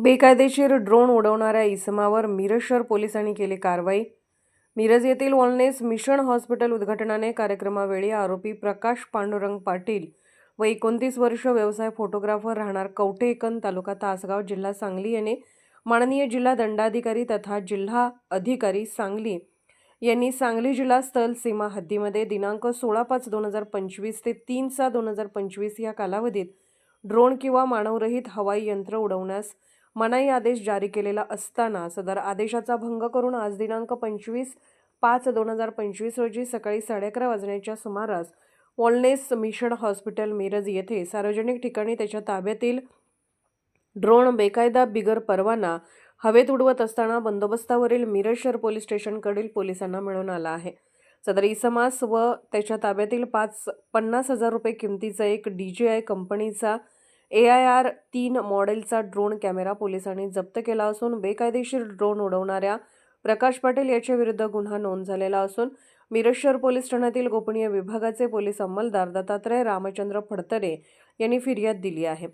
बेकायदेशीर ड्रोन उडवणाऱ्या इसमावर मिरज शहर पोलिसांनी केली कारवाई. मिरज येथील वॉलनेस मिशन हॉस्पिटल उद्घाटनाने कार्यक्रमावेळी आरोपी प्रकाश पांडुरंग पाटील व एकोणतीस वर्ष व्यवसाय फोटोग्राफर राहणार कवठेकन तालुका तासगाव जिल्हा सांगली याने माननीय जिल्हा दंडाधिकारी तथा जिल्हा अधिकारी सांगली यांनी सांगली जिल्हा स्थल सीमा हद्दीमध्ये दिनांक सोळा पाच दोन हजार पंचवीस ते तीन सहा दोन हजार पंचवीस या कालावधीत ड्रोन किंवा मानवरहित हवाई यंत्र उडवण्यास मनाई आदेश जारी केलेला असताना सदर आदेशाचा भंग करून आज दिनांक पंचवीस पाच दोन हजार पंचवीस रोजी सकाळी साडे अकरा वाजण्याच्या सुमारास वॉलनेस मिशन हॉस्पिटल मिरज येथे सार्वजनिक ठिकाणी त्याच्या ताब्यातील ड्रोन बेकायदा बिगर परवाना हवेत उडवत असताना बंदोबस्तावरील मिरज शहर पोलीस स्टेशनकडील पोलिसांना मिळून आला आहे. सदर इसमास व त्याच्या ताब्यातील पाच पन्नास हजार रुपये किमतीचा एक डी जी आय कंपनीचा ए आय आर तीन मॉडेलचा ड्रोन कॅमेरा पोलिसांनी जप्त केला असून बेकायदेशीर ड्रोन उडवणाऱ्या प्रकाश पाटील याच्याविरुद्ध गुन्हा नोंद झालेला असून मिरज शहर पोलीस ठाण्यातील गोपनीय विभागाचे पोलीस अंमलदार दत्तात्रय रामचंद्र फडतरे यांनी फिर्याद दिली आहे.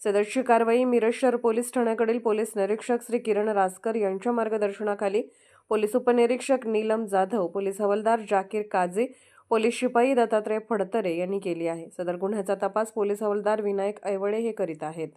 सदरची कारवाई मिरज शहर पोलीस ठाण्याकडील पोलीस निरीक्षक श्री किरण रासकर यांच्या मार्गदर्शनाखाली. पोलीस उपनिरीक्षक नीलम जाधव पोलीस हवालदार जाकीर काझे पोलीस शिपाई दत्तात्रय फडतरे यांनी केली आहे. सदर गुन्ह्याचा तपास पोलीस हवालदार विनायक ऐवळे हे करीत आहेत.